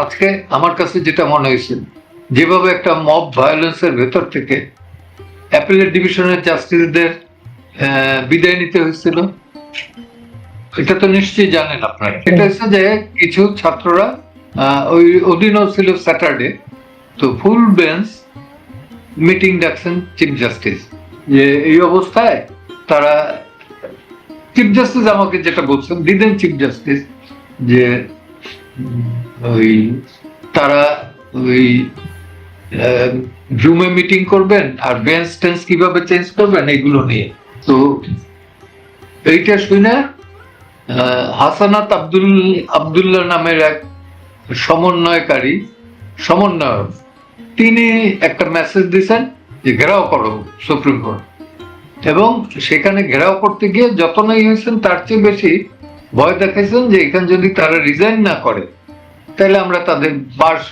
আজকে আমার কাছে যেটা মনে হয়েছে, যেভাবে একটা মব ভায়োলেন্সের ভেতর থেকে অ্যাপেলের ডিভিশনের জাস্টিসদের বিদায় নিতে হয়েছিল। এটা তো নিশ্চয়ই জানেন আপনারা। এটা হচ্ছে যে কিছু ছাত্ররা ওই অধীনও ছিল স্যাটারডে তো ফুল বেঞ্চ মিটিং ডাকছেন চিফ জাস্টিস যে এই অবস্থায় তারা চিফ জাস্টিস আমাকে যেটা বলছেন দিদেন চিফ জাস্টিস যে ওই তারা ওই জুমে মিটিং করবেন আর বেঞ্চ টেন্স কীভাবে চেঞ্জ করবেন এগুলো নিয়ে। তো এইটা শুনে হাসানাত আব্দুল, আব্দুল্লাহ নামের এক সমন্বয়কারী, সমন্বয়ক, তিনি একটা মেসেজ দিয়েছেন যে ঘেরাও করো সুপ্রিম কোর্ট। এবং সেখানে ঘেরাও করতে গিয়ে যতনাই হয়েছেন তার চেয়ে বেশি ভয় দেখাইছেন যে এখানে যদি তারা রিজাইন না করে তাহলে আমরা তাদের বাস,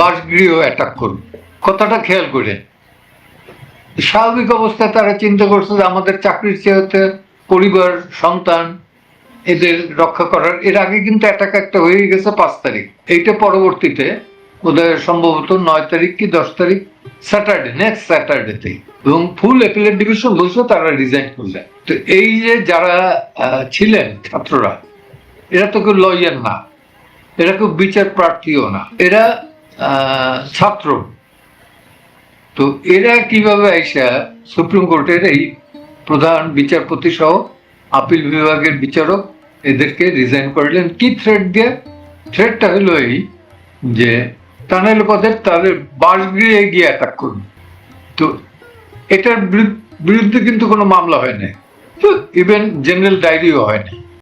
বাসগৃহ অ্যাটাক করব। কথাটা খেয়াল করে। স্বাভাবিক অবস্থায় তারা চিন্তা করছে যে আমাদের চাকরির চেয়ে পরিবার, সন্তান, এদের রক্ষা করার, এর আগে কিন্তু অ্যাটাক একটা হয়ে গেছে পাঁচ তারিখ। এইটা পরবর্তীতে ওদের সম্ভবত নয় তারিখ কি দশ তারিখ? স্যাটারডে নেক্সট স্যাটারডেতেই এবং ফুল অ্যাপিলেট ডিভিশন বলছে তারা রিজাইন করলেন তো এই যে যারা ছিলেন ছাত্ররা, এরা তো কেউ লয়ার না। এরা কেউ বিচার প্রার্থীও না। এরা ছাত্র। তো এরা কীভাবে আইসা সুপ্রিম কোর্টের এই প্রধান বিচারপতি সহ আপিল বিভাগের বিচারক এদেরকে রিজাইন করলেন? কি থ্রেড দিয়ে? থ্রেডটা হলো এই যে, টানেল পদের তাদের বাসগৃহে গিয়ে অ্যাটাক করুন। তো এটার বিরুদ্ধ- কিন্তু কোনো মামলা হয় না ইভেন জেনারেল ডায়েরিও হয় না